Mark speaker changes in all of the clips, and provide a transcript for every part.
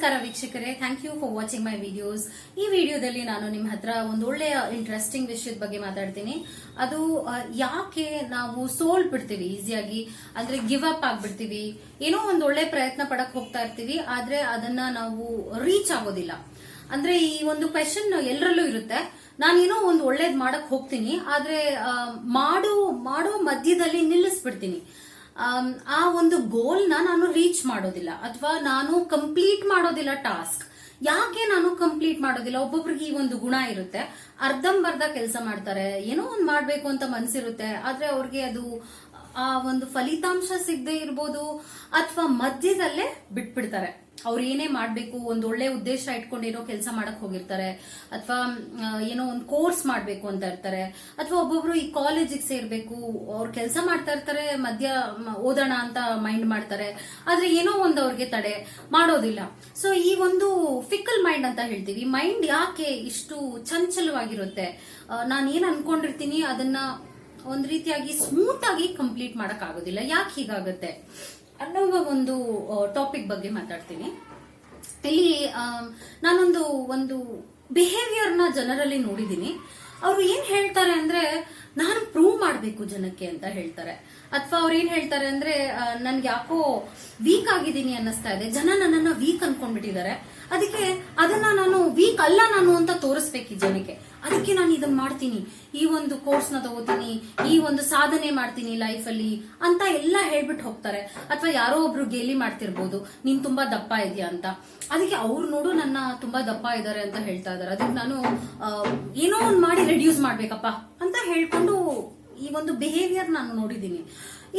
Speaker 1: ನಮಸ್ಕಾರ ವೀಕ್ಷಕರೇ. Thank you for watching my videos ಈ ವಿಡಿಯೋದಲ್ಲಿ ನಾನು ನಿಮ್ಮ ಹತ್ರ ಒಂದು ಒಳ್ಳೆಯ ಇಂಟ್ರೆಸ್ಟಿಂಗ್ ವಿಷಯದ ಬಗ್ಗೆ ಮಾತಾಡ್ತೀನಿ. ಅದು ಯಾಕೆ ನಾವು ಸೋಲ್ ಬಿಡ್ತೀವಿ ಈಸಿಯಾಗಿ ಅಂದ್ರೆ ಗಿವ್ ಅಪ್ ಆಗ್ಬಿಡ್ತೀವಿ. ಏನೋ ಒಂದು ಒಳ್ಳೆ ಪ್ರಯತ್ನ ಪಡಕ್ ಹೋಗ್ತಾ ಇರ್ತೀವಿ, ಆದ್ರೆ ಅದನ್ನ ನಾವು ರೀಚ್ ಆಗೋದಿಲ್ಲ. ಅಂದ್ರೆ ಈ ಒಂದು ಕ್ವೆಶನ್ ಎಲ್ಲರಲ್ಲೂ ಇರುತ್ತೆ. ನಾನೇನೋ ಒಂದು ಒಳ್ಳೇದ್ ಮಾಡಕ್ ಹೋಗ್ತೀನಿ, ಆದ್ರೆ ಮಾಡೋ ಮಾಡೋ ಮಧ್ಯದಲ್ಲಿ ನಿಲ್ಲಿಸ್ಬಿಡ್ತೀನಿ. ಆ ಒಂದು ಗೋಲ್ನ ನಾನು ರೀಚ್ ಮಾಡೋದಿಲ್ಲ ಅಥವಾ ನಾನು ಕಂಪ್ಲೀಟ್ ಮಾಡೋದಿಲ್ಲ ಟಾಸ್ಕ್ ಯಾಕೆ ನಾನು ಕಂಪ್ಲೀಟ್ ಮಾಡೋದಿಲ್ಲ? ಒಬ್ಬೊಬ್ರಿಗೆ ಈ ಒಂದು ಗುಣ ಇರುತ್ತೆ. ಅರ್ಧಂಬರ್ಧ ಕೆಲಸ ಮಾಡ್ತಾರೆ. ಏನೋ ಒಂದು ಮಾಡಬೇಕು ಅಂತ ಮನ್ಸಿರುತ್ತೆ. ಆದ್ರೆ ಅವ್ರಿಗೆ ಅದು ಆ ಒಂದು ಫಲಿತಾಂಶ ಸಿಗದೆ ಇರ್ಬೋದು ಅಥವಾ ಮಧ್ಯದಲ್ಲೇ ಬಿಟ್ಬಿಡ್ತಾರೆ. ಅವ್ರು ಏನೇ ಮಾಡ್ಬೇಕು, ಒಂದು ಒಳ್ಳೆ ಉದ್ದೇಶ ಇಟ್ಕೊಂಡಿರೋ ಕೆಲಸ ಮಾಡಕ್ ಹೋಗಿರ್ತಾರೆ, ಅಥವಾ ಏನೋ ಒಂದು ಕೋರ್ಸ್ ಮಾಡ್ಬೇಕು ಅಂತ ಇರ್ತಾರೆ, ಅಥವಾ ಒಬ್ಬೊಬ್ರು ಈ ಕಾಲೇಜಿಗೆ ಸೇರ್ಬೇಕು, ಅವ್ರು ಕೆಲಸ ಮಾಡ್ತಾ ಇರ್ತಾರೆ, ಮಧ್ಯ ಓದೋಣ ಅಂತ ಮೈಂಡ್ ಮಾಡ್ತಾರೆ, ಆದ್ರೆ ಏನೋ ಒಂದು ಅವ್ರಿಗೆ ತಡೆ ಮಾಡೋದಿಲ್ಲ. ಸೊ ಈ ಒಂದು ಫಿಕಲ್ ಮೈಂಡ್ ಅಂತ ಹೇಳ್ತೀವಿ. ಮೈಂಡ್ ಯಾಕೆ ಇಷ್ಟು ಚಂಚಲವಾಗಿರುತ್ತೆ? ನಾನು ಏನ್ ಅನ್ಕೊಂಡಿರ್ತೀನಿ, ಅದನ್ನ ಒಂದ್ ರೀತಿಯಾಗಿ ಸ್ಮೂತ್ ಆಗಿ ಕಂಪ್ಲೀಟ್ ಮಾಡಕ್ ಆಗೋದಿಲ್ಲ. ಯಾಕೆ ಹೀಗಾಗುತ್ತೆ? ಅನ್ನುವ ಒಂದು ಟಾಪಿಕ್ ಬಗ್ಗೆ ಮಾತಾಡ್ತೀನಿ. ಇಲ್ಲಿ ನಾನೊಂದು, ಒಂದು ಬಿಹೇವಿಯರ್ನ ಜನರಲ್ಲಿ ನೋಡಿದ್ದೀನಿ. ಅವರು ಏನ್ ಹೇಳ್ತಾರೆ ಅಂದ್ರೆ, ನಾನು ಪ್ರೂವ್ ಮಾಡಬೇಕು ಜನಕ್ಕೆ ಅಂತ ಹೇಳ್ತಾರೆ. ಅಥವಾ ಅವ್ರು ಏನ್ ಹೇಳ್ತಾರೆ ಅಂದ್ರೆ ನನ್ಗೆ ಯಾಕೋ ವೀಕ್ ಆಗಿದ್ದೀನಿ ಅನ್ನಿಸ್ತಾ ಇದೆ. ಜನ ನನ್ನನ್ನ ವೀಕ್ ಅನ್ಕೊಂಡ್ಬಿಟ್ಟಿದ್ದಾರೆ. ಅದಕ್ಕೆ ಅದನ್ನ ನಾನು ವೀಕ್ ಅಲ್ಲ ನಾನು ಅಂತ ತೋರಿಸ್ಬೇಕು ಜನಕ್ಕೆ. ಅದಕ್ಕೆ ನಾನು ಇದನ್ನ ಮಾಡ್ತೀನಿ. ಈ ಒಂದು ಕೋರ್ಸ್ನ ತಗೋತೀನಿ, ಈ ಒಂದು ಸಾಧನೆ ಮಾಡ್ತೀನಿ ಲೈಫ್ ಅಲ್ಲಿ ಅಂತ ಎಲ್ಲ ಹೇಳ್ಬಿಟ್ಟು ಹೋಗ್ತಾರೆ. ಅಥವಾ ಯಾರೋ ಒಬ್ರು ಗೇಲಿ ಮಾಡ್ತಿರ್ಬೋದು, ನೀನ್ ತುಂಬಾ ದಪ್ಪ ಇದೆಯಾ ಅಂತ. ಅದಕ್ಕೆ ಅವ್ರು ನೋಡು ನನ್ನ ತುಂಬಾ ದಪ್ಪ ಇದ್ದಾರೆ ಅಂತ ಹೇಳ್ತಾ ಇದಾರೆ. ಅದಕ್ಕೆ ನಾನು ಏನೋ ಒಂದ್ ಮಾಡಿ ರೆಡ್ಯೂಸ್ ಮಾಡ್ಬೇಕಪ್ಪ ಅಂತ ಹೇಳ್ಕೊಂಡು ಈ ಒಂದು ಬಿಹೇವಿಯರ್ ನಾನು ನೋಡಿದೀನಿ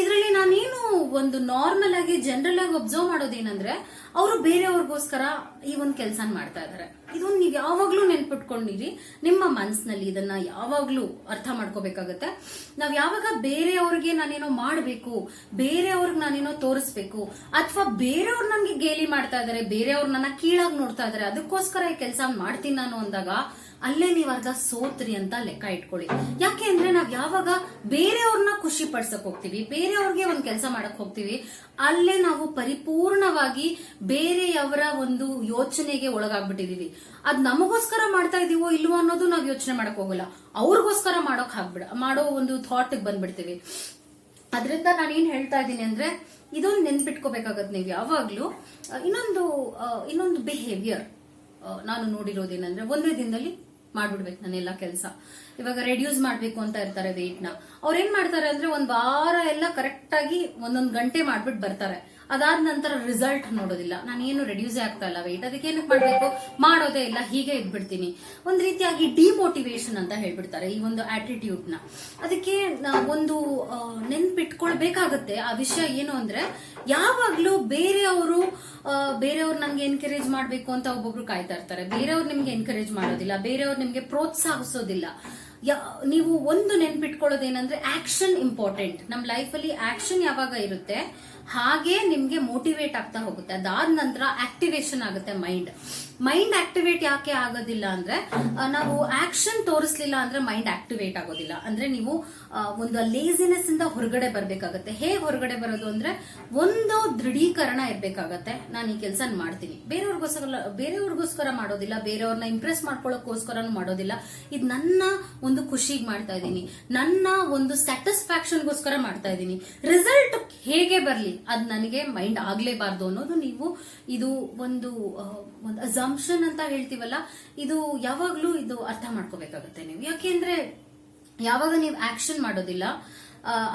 Speaker 1: ಇದರಲ್ಲಿ ನಾನೇನು ಒಂದು ನಾರ್ಮಲ್ ಆಗಿ ಜನರಲ್ ಆಗಿ ಅಬ್ಸರ್ವ್ ಮಾಡೋದೇನಂದ್ರೆ, ಅವರು ಬೇರೆಯವ್ರಿಗೋಸ್ಕರ ಈ ಒಂದು ಕೆಲಸ ಮಾಡ್ತಾ ಇದಾರೆ. ಇದೊಂದು ನೀವು ಯಾವಾಗ್ಲೂ ನೆನ್ಪಿಟ್ಕೊಂಡಿರಿ. ನಿಮ್ಮ ಮನಸ್ಸಿನಲ್ಲಿ ಇದನ್ನ ಯಾವಾಗ್ಲೂ ಅರ್ಥ ಮಾಡ್ಕೋಬೇಕಾಗತ್ತೆ. ನಾವ್ ಯಾವಾಗ ಬೇರೆಯವ್ರಿಗೆ ನಾನೇನೋ ಮಾಡ್ಬೇಕು, ಬೇರೆಯವ್ರಿಗೆ ನಾನೇನೋ ತೋರಿಸ್ಬೇಕು, ಅಥವಾ ಬೇರೆಯವ್ರು ನನ್ಗೆ ಗೇಲಿ ಮಾಡ್ತಾ ಇದಾರೆ, ಬೇರೆಯವ್ರು ನನ್ನ ಕೀಳಾಗಿ ನೋಡ್ತಾ ಇದಾರೆ, ಅದಕ್ಕೋಸ್ಕರ ಈ ಕೆಲಸ ಮಾಡ್ತೀನಿ ನಾನು ಅಂದಾಗ ಅಲ್ಲೇ ನೀವ್ ಅರ್ಧ ಸೋತ್ರಿ ಅಂತ ಲೆಕ್ಕ ಇಟ್ಕೊಳ್ಳಿ. ಯಾಕೆ ಅಂದ್ರೆ ನಾವ್ ಯಾವಾಗ ಬೇರೆಯವ್ರನ್ನ ಖುಷಿ ಪಡ್ಸಕ್ ಹೋಗ್ತೀವಿ, ಬೇರೆಯವ್ರಿಗೆ ಒಂದ್ ಕೆಲಸ ಮಾಡಕ್ ಹೋಗ್ತೀವಿ, ಅಲ್ಲೇ ನಾವು ಪರಿಪೂರ್ಣವಾಗಿ ಬೇರೆಯವರ ಒಂದು ಯೋಚನೆಗೆ ಒಳಗಾಗ್ಬಿಟ್ಟಿದೀವಿ. ಅದ್ ನಮಗೋಸ್ಕರ ಮಾಡ್ತಾ ಇದೀವೋ ಇಲ್ವೋ ಅನ್ನೋದು ನಾವ್ ಯೋಚನೆ ಮಾಡಕ್ ಹೋಗಲ್ಲ. ಅವ್ರಿಗೋಸ್ಕರ ಮಾಡೋಕ್ ಹಾಕ್ಬಿಡ ಮಾಡೋ ಒಂದು ಥಾಟ್ ಬಂದ್ಬಿಡ್ತೀವಿ. ಅದರಿಂದ ನಾನು ಏನ್ ಹೇಳ್ತಾ ಇದ್ದೀನಿ ಅಂದ್ರೆ, ಇದೊಂದು ನೆನ್ಪಿಟ್ಕೋಬೇಕಾಗತ್ತೆ ನೀವು ಯಾವಾಗ್ಲೂ ಇನ್ನೊಂದು ಇನ್ನೊಂದು ಬಿಹೇವಿಯರ್ ನಾನು ನೋಡಿರೋದೇನಂದ್ರೆ ಒಂದೇ ದಿನದಲ್ಲಿ ಮಾಡ್ಬಿಡ್ಬೇಕು ನಾನೆಲ್ಲ ಕೆಲಸ. ಇವಾಗ ರೆಡ್ಯೂಸ್ ಮಾಡ್ಬೇಕು ಅಂತ ಇರ್ತಾರೆ weight ನ. ಅವ್ರ ಏನ್ ಮಾಡ್ತಾರೆ ಅಂದ್ರೆ ಒಂದ್ ವಾರ ಎಲ್ಲ ಕರೆಕ್ಟ್ ಆಗಿ ಒಂದೊಂದ್ ಗಂಟೆ ಮಾಡ್ಬಿಟ್ಟು ಬರ್ತಾರೆ. ಅದಾದ ನಂತರ ರಿಸಲ್ಟ್ ನೋಡೋದಿಲ್ಲ. ನಾನು ಏನು ರೆಡ್ಯೂಸ್ ಆಗ್ತಾ ಇಲ್ಲ. ವೆಯ್ಟ್ ಅದಕ್ಕೆ ಏನಕ್ಕೆ ಮಾಡಬೇಕು? ಮಾಡೋದೇ ಇಲ್ಲ. ಹೀಗೆ ಇದ್ಬಿಡ್ತೀನಿ. ಒಂದು ರೀತಿಯಾಗಿ ಡಿಮೋಟಿವೇಶನ್ ಅಂತ ಹೇಳ್ಬಿಡ್ತಾರೆ ಈ ಒಂದು ಆಟಿಟ್ಯೂಡ್ನ. ಅದಕ್ಕೆ ಒಂದು ನೆನ್ಪಿಟ್ಕೊಳ್ಬೇಕಾಗತ್ತೆ. ಆ ವಿಷಯ ಏನು ಅಂದ್ರೆ, ಯಾವಾಗ್ಲೂ ಬೇರೆಯವರು ಬೇರೆಯವ್ರು ನಮ್ಗೆ ಎನ್ಕರೇಜ್ ಮಾಡ್ಬೇಕು ಅಂತ ಒಬ್ಬೊಬ್ರು ಕಾಯ್ತಾ ಇರ್ತಾರೆ. ಬೇರೆಯವ್ರು ನಿಮ್ಗೆ ಎನ್ಕರೇಜ್ ಮಾಡೋದಿಲ್ಲ. ಬೇರೆಯವ್ರು ನಿಮ್ಗೆ ಪ್ರೋತ್ಸಾಹಿಸೋದಿಲ್ಲ. ನೀವು ಒಂದು ನೆನ್ಪಿಟ್ಕೊಳ್ಳೋದೇನಂದ್ರೆ ಆಕ್ಷನ್ ಇಂಪಾರ್ಟೆಂಟ್ ನಮ್ಮ ಲೈಫ್ ಅಲ್ಲಿ ಆಕ್ಷನ್ ಯಾವಾಗ ಇರುತ್ತೆ? ಹಾಗೆ ನಿಮ್ಗೆ ಮೋಟಿವೇಟ್ ಆಗ್ತಾ ಹೋಗುತ್ತೆ. ಅದಾದ ನಂತರ ಆಕ್ಟಿವೇಶನ್ ಆಗುತ್ತೆ ಮೈಂಡ್ ಮೈಂಡ್ ಆಕ್ಟಿವೇಟ್ ಯಾಕೆ ಆಗೋದಿಲ್ಲ ಅಂದ್ರೆ ನಾವು ಆಕ್ಷನ್ ತೋರಿಸ್ಲಿಲ್ಲ ಅಂದ್ರೆ ಮೈಂಡ್ ಆಕ್ಟಿವೇಟ್ ಆಗೋದಿಲ್ಲ. ಅಂದ್ರೆ ನೀವು ಒಂದು ಲೇಸಿನೆಸ್ ಇಂದ ಹೊರಗಡೆ ಬರ್ಬೇಕಾಗತ್ತೆ. ಹೇಗೆ ಹೊರಗಡೆ ಬರೋದು ಅಂದ್ರೆ, ಒಂದು ದೃಢೀಕರಣ ಇರ್ಬೇಕಾಗತ್ತೆ. ನಾನು ಈ ಕೆಲಸ ಮಾಡ್ತೀನಿ. ಬೇರೆಯವ್ರಿಗೋಸ್ಕರ ಬೇರೆಯವ್ರಿಗೋಸ್ಕರ ಮಾಡೋದಿಲ್ಲ. ಬೇರೆಯವ್ರನ್ನ ಇಂಪ್ರೆಸ್ ಮಾಡ್ಕೊಳ್ಳೋಕೋಸ್ಕರನೂ ಮಾಡೋದಿಲ್ಲ. ಇದು ನನ್ನ ಒಂದು ಖುಷಿಗೆ ಮಾಡ್ತಾ ಇದ್ದೀನಿ. ನನ್ನ ಒಂದು ಸ್ಯಾಟಿಸ್ಫ್ಯಾಕ್ಷನ್ಗೋಸ್ಕರ ಮಾಡ್ತಾ ಇದ್ದೀನಿ. ರಿಸಲ್ಟ್ ಹೇಗೆ ಬರ್ಲಿ? ಅದ್ ನನಗೆ ಮೈಂಡ್ ಆಗ್ಲೇಬಾರ್ದು ಅನ್ನೋದು ನೀವು ಇದು ಒಂದು ಒಂದು ಅಸಂಪ್ಷನ್ ಅಂತ ಹೇಳ್ತೀವಲ್ಲ, ಇದು ಯಾವಾಗ್ಲೂ ಇದು ಅರ್ಥ ಮಾಡ್ಕೋಬೇಕಾಗತ್ತೆ ನೀವು. ಯಾಕೆಂದ್ರೆ ಯಾವಾಗ ನೀವು ಆಕ್ಷನ್ ಮಾಡೋದಿಲ್ಲ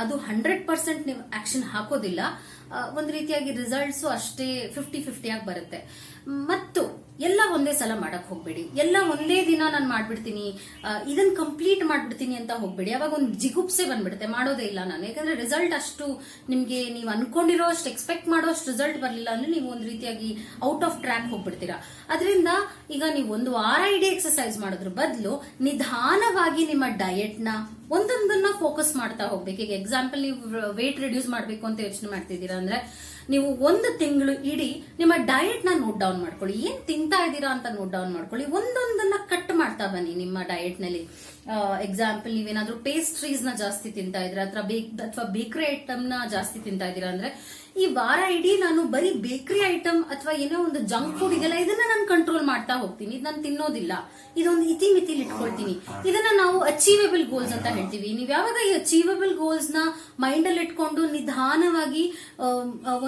Speaker 1: ಅದು ಹಂಡ್ರೆಡ್ ಪರ್ಸೆಂಟ್ ನೀವು ಆಕ್ಷನ್ ಹಾಕೋದಿಲ್ಲ ಒಂದು ರೀತಿಯಾಗಿ ರಿಸಲ್ಟ್ಸ್ ಅಷ್ಟೇ ಫಿಫ್ಟಿ ಫಿಫ್ಟಿ ಆಗಿ ಬರುತ್ತೆ. ಮತ್ತು ಎಲ್ಲ ಒಂದೇ ಸಲ ಮಾಡಕ್ ಹೋಗ್ಬೇಡಿ. ಎಲ್ಲ ಒಂದೇ ದಿನ ನಾನು ಮಾಡ್ಬಿಡ್ತೀನಿ. ಇದನ್ನ ಕಂಪ್ಲೀಟ್ ಮಾಡ್ಬಿಡ್ತೀನಿ ಅಂತ ಹೋಗ್ಬೇಡಿ. ಅವಾಗ ಒಂದು ಜಿಗುಪ್ಸೆ ಬಂದ್ಬಿಡುತ್ತೆ. ಮಾಡೋದೇ ಇಲ್ಲ ನಾನು. ಯಾಕಂದ್ರೆ ರಿಸಲ್ಟ್ ಅಷ್ಟು ನಿಮ್ಗೆ ನೀವು ಅನ್ಕೊಂಡಿರೋ ಅಷ್ಟು ಎಕ್ಸ್ಪೆಕ್ಟ್ ಮಾಡೋ ಅಷ್ಟು ರಿಸಲ್ಟ್ ಬರಲಿಲ್ಲ ಅಂದ್ರೆ ನೀವು ಒಂದು ರೀತಿಯಾಗಿ ಔಟ್ ಆಫ್ ಟ್ರ್ಯಾಕ್ ಹೋಗ್ಬಿಡ್ತೀರಾ. ಅದರಿಂದ ಈಗ ನೀವು ಒಂದು ವಾರ ಇಡೀ ಎಕ್ಸರ್ಸೈಸ್ ಮಾಡೋದ್ರ ಬದಲು ನಿಧಾನವಾಗಿ ನಿಮ್ಮ ಡಯೆಟ್ನ ಒಂದೊಂದನ್ನ ಫೋಕಸ್ ಮಾಡ್ತಾ ಹೋಗ್ಬೇಕು. ಈಗ ಎಕ್ಸಾಂಪಲ್ ನೀವು ವೇಟ್ ರಿಡ್ಯೂಸ್ ಮಾಡಬೇಕು ಅಂತ ಯೋಚನೆ ಮಾಡ್ತಿದ್ದೀರಾ ಅಂದ್ರೆ ನೀವು ಒಂದು ತಿಂಗಳು ಇಡೀ ನಿಮ್ಮ ಡಯೆಟ್ನ ನೋಟ್ ಡೌನ್ ಮಾಡ್ಕೊಳ್ಳಿ. ಏನ್ ತಿಂತಾ ಇದ್ದೀರಾ ಅಂತ ನೋಟ್ ಡೌನ್ ಮಾಡ್ಕೊಳ್ಳಿ. ಒಂದೊಂದನ್ನ ಕಟ್ ಮಾಡ್ತಾ ಬನ್ನಿ ನಿಮ್ಮ ಡಯಟ್ನಲ್ಲಿ. ಎಕ್ಸಾಂಪಲ್ ನೀವೇನಾದ್ರೂ ಪೇಸ್ಟ್ರೀಸ್ನ ಜಾಸ್ತಿ ತಿಂತಾ ಇದ್ದೀರಾ? ಅಥವಾ ಬೇಕ್, ಅಥವಾ ಬೇಕರಿ ಐಟಮ್ನ ಜಾಸ್ತಿ ತಿಂತಾ ಇದ್ದೀರಾ ಅಂದ್ರೆ, ಈ ವಾರ ಇಡೀ ನಾನು ಬರೀ ಬೇಕರಿ ಐಟಮ್ ಅಥವಾ ಏನೋ ಒಂದು ಜಂಕ್ ಫುಡ್ ಇದೆಲ್ಲ ಇದನ್ನ ನಾನು ಕಂಟ್ರೋಲ್ ಮಾಡ್ತಾ ಹೋಗ್ತೀನಿ. ಇದು ನಾನು ತಿನ್ನೋದಿಲ್ಲ. ಇದೊಂದು ಇತಿ ಮಿತಿಲಿ ಇಟ್ಕೊಳ್ತೀನಿ. ಇದನ್ನ ನಾವು ಅಚೀವೇಬಲ್ ಗೋಲ್ಸ್ ಅಂತ ಹೇಳ್ತೀವಿ. ನೀವು ಯಾವಾಗ ಈ ಅಚೀವಬಲ್ ಗೋಲ್ಸ್ನ ಮೈಂಡ್ ಅಲ್ಲಿ ಇಟ್ಕೊಂಡು ನಿಧಾನವಾಗಿ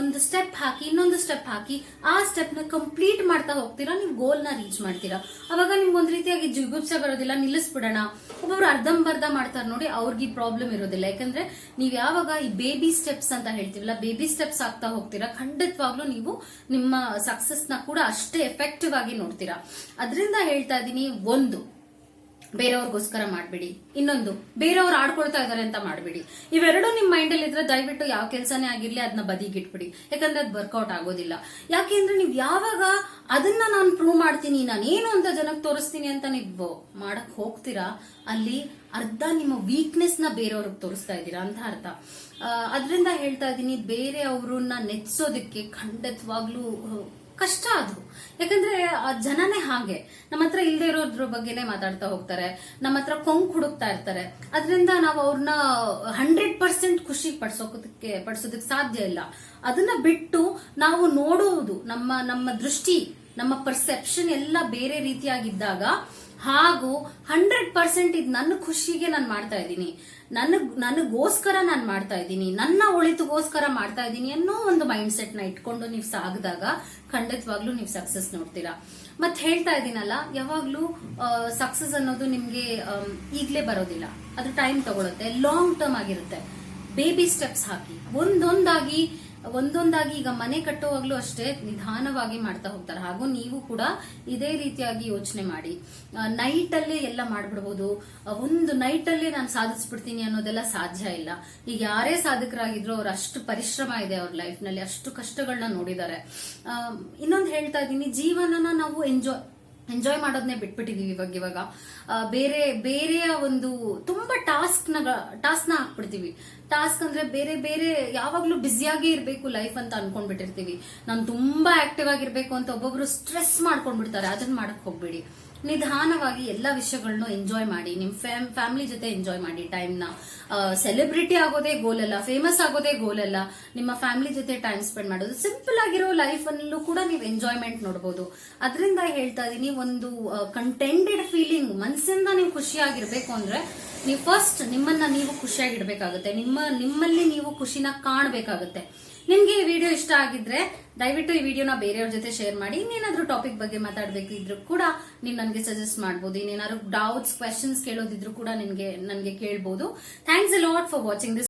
Speaker 1: ಒಂದು ಸ್ಟೆಪ್ ಹಾಕಿ, ಇನ್ನೊಂದು ಸ್ಟೆಪ್ ಹಾಕಿ, ಆ ಸ್ಟೆಪ್ನ ಕಂಪ್ಲೀಟ್ ಮಾಡ್ತಾ ಹೋಗ್ತೀರಾ? ನೀವು ಗೋಲ್ನ ರೀಚ್ ಮಾಡ್ತೀರಾ? ಅವಾಗ ನಿಮ್ಗೆ ಒಂದ್ ರೀತಿಯಾಗಿ ಜಿಗುಪ್ಸೆ ಬರೋದಿಲ್ಲ, ನಿಲ್ಲಿಸ್ಬಿಡೋಣ. ಒಬ್ಬೊಬ್ರು ಅರ್ಧಂಬರ್ಧ ಮಾಡ್ತಾರೆ ನೋಡಿ, ಅವ್ರಿಗೆ ಪ್ರಾಬ್ಲಮ್ ಇರೋದಿಲ್ಲ. ಯಾಕಂದ್ರೆ ನೀವು ಯಾವಾಗ ಈ ಬೇಬಿ ಸ್ಟೆಪ್ಸ್ ಅಂತ ಹೇಳ್ತೀವಲ್ಲ ಬೇಬಿ ಸ್ಟೆಪ್ಸ್ ಆಗ್ತಾ ಹೋಗ್ತೀರಾ, ಖಂಡಿತವಾಗ್ಲೂ ನೀವು ನಿಮ್ಮ ಸಕ್ಸಸ್ನ ಕೂಡ ಅಷ್ಟೇ ಎಫೆಕ್ಟಿವ್ ಆಗಿ ನೋಡ್ತೀರಾ. ಅದರಿಂದ ಹೇಳ್ತಾ ಇದೀನಿ ಒಂದು ಬೇರೆಯವ್ರಿಗೋಸ್ಕರ ಮಾಡಬೇಡಿ. ಇನ್ನೊಂದು, ಬೇರೆಯವ್ರು ಆಡ್ಕೊಳ್ತಾ ಇದಾರೆ ಅಂತ ಮಾಡಬೇಡಿ. ಇವೆರಡೂ ನಿಮ್ಮ ಮೈಂಡ್ ಅಲ್ಲಿ ಇದ್ರೆ ದಯವಿಟ್ಟು ಯಾವ ಕೆಲಸನೇ ಆಗಿರ್ಲಿ ಅದನ್ನ ಬದಿಗಿಟ್ಬಿಡಿ ಯಾಕಂದ್ರೆ ಅದು ವರ್ಕೌಟ್ ಆಗೋದಿಲ್ಲ. ಯಾಕೆಂದ್ರೆ ನೀವು ಯಾವಾಗ ಅದನ್ನ ನಾನು ಪ್ರೂವ್ ಮಾಡ್ತೀನಿ ನಾನು ಏನು ಅಂತ ಜನಕ್ಕೆ ತೋರಿಸ್ತೀನಿ ಅಂತ ನೀವು ಮಾಡಕ್ ಹೋಗ್ತೀರಾ? ಅಲ್ಲಿ ಅರ್ಧ ನಿಮ್ಮ ವೀಕ್ನೆಸ್ನ ಬೇರೆಯವ್ರಿಗೆ ತೋರಿಸ್ತಾ ಇದ್ದೀರಾ ಅಂತ ಅರ್ಥ. ಅದರಿಂದ ಹೇಳ್ತಾ ಇದ್ದೀನಿ ಬೇರೆ ಅವ್ರನ್ನ ನೆಚ್ಸೋದಕ್ಕೆ ಖಂಡಿತವಾಗ್ಲೂ ಕಷ್ಟ ಅದು. ಯಾಕಂದ್ರೆ ಆ ಜನನೇ ಹಾಗೆ. ನಮ್ಮ ಹತ್ರ ಇಲ್ಲದೆ ಇರೋದ್ರ ಬಗ್ಗೆನೇ ಮಾತಾಡ್ತಾ ಹೋಗ್ತಾರೆ. ನಮ್ಮ ಹತ್ರ ಕೊಂಕ್ ಹುಡುಕ್ತಾ ಇರ್ತಾರೆ. ಅದರಿಂದ ನಾವು ಅವ್ರನ್ನ ಹಂಡ್ರೆಡ್ ಪರ್ಸೆಂಟ್ ಖುಷಿ ಪಡಿಸೋದಕ್ಕೆ ಪಡಿಸೋದಕ್ಕೆ ಸಾಧ್ಯ ಇಲ್ಲ. ಅದನ್ನ ಬಿಟ್ಟು ನಾವು ನೋಡುವುದು ನಮ್ಮ ನಮ್ಮ ದೃಷ್ಟಿ, ನಮ್ಮ ಪರ್ಸೆಪ್ಷನ್ ಎಲ್ಲ ಬೇರೆ ರೀತಿಯಾಗಿದ್ದಾಗ ಹಾಗೂ ಹಂಡ್ರೆಡ್ ಪರ್ಸೆಂಟ್ ಇದು ನನ್ನ ಖುಷಿಗೆ ನಾನು ಮಾಡ್ತಾ ಇದ್ದೀನಿ. ನನಗ್ ನನಗೋಸ್ಕರ ನಾನು ಮಾಡ್ತಾ ಇದ್ದೀನಿ. ನನ್ನ ಒಳಿತುಗೋಸ್ಕರ ಮಾಡ್ತಾ ಇದ್ದೀನಿ ಅನ್ನೋ ಒಂದು ಮೈಂಡ್ ಸೆಟ್ನ ಇಟ್ಕೊಂಡು ನೀವು ಸಾಗಿದಾಗ ಖಂಡಿತವಾಗ್ಲೂ ನೀವು ಸಕ್ಸಸ್ ನೋಡ್ತೀರಾ. ಮತ್ತೆ ಹೇಳ್ತಾ ಇದ್ದೀನಲ್ಲ, ಯಾವಾಗ್ಲೂ ಸಕ್ಸಸ್ ಅನ್ನೋದು ನಿಮ್ಗೆ ಈಗಲೇ ಬರೋದಿಲ್ಲ. ಅದು ಟೈಮ್ ತಗೊಳುತ್ತೆ. ಲಾಂಗ್ ಟರ್ಮ್ ಆಗಿರುತ್ತೆ. ಬೇಬಿ ಸ್ಟೆಪ್ಸ್ ಹಾಕಿ. ಒಂದೊಂದಾಗಿ ಒಂದೊಂದಾಗಿ ಈಗ ಮನೆ ಕಟ್ಟುವಾಗ್ಲೂ ಅಷ್ಟೇ ನಿಧಾನವಾಗಿ ಮಾಡ್ತಾ ಹೋಗ್ತಾರೆ. ಹಾಗೂ ನೀವು ಕೂಡ ಇದೇ ರೀತಿಯಾಗಿ ಯೋಚನೆ ಮಾಡಿ. ನೈಟ್ ಅಲ್ಲೇ ಎಲ್ಲ ಮಾಡ್ಬಿಡ್ಬೋದು. ಒಂದು ನೈಟ್ ಅಲ್ಲೇ ನಾನು ಸಾಧಿಸ್ಬಿಡ್ತೀನಿ ಅನ್ನೋದೆಲ್ಲ ಸಾಧ್ಯ ಇಲ್ಲ. ಈಗ ಯಾರೇ ಸಾಧಕರಾಗಿದ್ರು ಅವ್ರ ಅಷ್ಟು ಪರಿಶ್ರಮ ಇದೆ ಅವ್ರ ಲೈಫ್ನಲ್ಲಿ, ಅಷ್ಟು ಕಷ್ಟಗಳನ್ನ ನೋಡಿದ್ದಾರೆ. ಇನ್ನೊಂದು ಹೇಳ್ತಾ ಇದ್ದೀನಿ, ಜೀವನನ ನಾವು ಎಂಜಾಯ್ ಎಂಜಾಯ್ ಮಾಡೋದನ್ನೇ ಬಿಟ್ಬಿಟ್ಟಿದೀವಿ ಇವಾಗ ಇವಾಗ. ಬೇರೆ, ಬೇರೆಯ ಒಂದು ತುಂಬಾ ಟಾಸ್ಕ್ನ ಟಾಸ್ಕ್ನ ಹಾಕ್ಬಿಡ್ತೀವಿ. ಟಾಸ್ಕ್ ಅಂದ್ರೆ ಬೇರೆ ಬೇರೆ ಯಾವಾಗ್ಲೂ ಬ್ಯುಸಿಯಾಗಿ ಇರಬೇಕು ಲೈಫ್ ಅಂತ ಅನ್ಕೊಂಡ್ಬಿಟ್ಟಿರ್ತೀವಿ. ನಾನು ತುಂಬಾ ಆಕ್ಟಿವ್ ಆಗಿರ್ಬೇಕು ಅಂತ ಒಬ್ಬೊಬ್ರು ಸ್ಟ್ರೆಸ್ ಮಾಡ್ಕೊಂಡ್ಬಿಡ್ತಾರೆ. ಅದನ್ನ ಮಾಡಕ್ ಹೋಗ್ಬೇಡಿ. ನಿಧಾನವಾಗಿ ಎಲ್ಲ ವಿಷಯಗಳನ್ನೂ ಎಂಜಾಯ್ ಮಾಡಿ, ನಿಮ್ ಫ್ಯಾಮಿಲಿ ಜೊತೆ ಎಂಜಾಯ್ ಮಾಡಿ ಟೈಮ್ನ. ಸೆಲೆಬ್ರಿಟಿ ಆಗೋದೇ ಗೋಲ್ ಅಲ್ಲ ಫೇಮಸ್ ಆಗೋದೇ ಗೋಲ್ ಅಲ್ಲ, ನಿಮ್ಮ ಫ್ಯಾಮಿಲಿ ಜೊತೆ ಟೈಮ್ ಸ್ಪೆಂಡ್ ಮಾಡೋದು ಸಿಂಪಲ್ ಆಗಿರೋ ಲೈಫ್ ಅಲ್ಲೂ ಕೂಡ ನೀವು ಎಂಜಾಯ್ಮೆಂಟ್ ನೋಡಬಹುದು ಅದರಿಂದ ಹೇಳ್ತಾ ಇದೀನಿ, ಒಂದು ಕಂಟೆಂಟೆಡ್ ಫೀಲಿಂಗ್ ಮನಸ್ಸಿಂದ ನೀವು ಖುಷಿಯಾಗಿರ್ಬೇಕು ಅಂದ್ರೆ ನೀವು ಫಸ್ಟ್ ನಿಮ್ಮನ್ನ ನೀವು ಖುಷಿಯಾಗಿಡ್ಬೇಕಾಗುತ್ತೆ, ನಿಮ್ಮ, ನಿಮ್ಮಲ್ಲಿ ನೀವು ಖುಷಿನ ಕಾಣಬೇಕಾಗುತ್ತೆ. ನಿಮ್ಗೆ ಈ ವಿಡಿಯೋ ಇಷ್ಟ ಆಗಿದ್ರೆ ದಯವಿಟ್ಟು ಈ ವಿಡಿಯೋನ ಬೇರೆಯವ್ರ ಜೊತೆ ಶೇರ್ ಮಾಡಿ. ಇನ್ನೇನಾದ್ರೂ ಟಾಪಿಕ್ ಬಗ್ಗೆ ಮಾತಾಡ್ಬೇಕಿದ್ರು ಕೂಡ ನೀವು ನನಗೆ ಸಜೆಸ್ಟ್ ಮಾಡಬಹುದು ಇನ್ನೇನಾದ್ರು ಡೌಟ್ಸ್ ಕ್ವೆಶನ್ಸ್ ಕೇಳೋದಿದ್ರು ಕೂಡ ನಿನ್ಗೆ, ನನಗೆ ಕೇಳ್ಬೋದು. Thanks a lot for watching this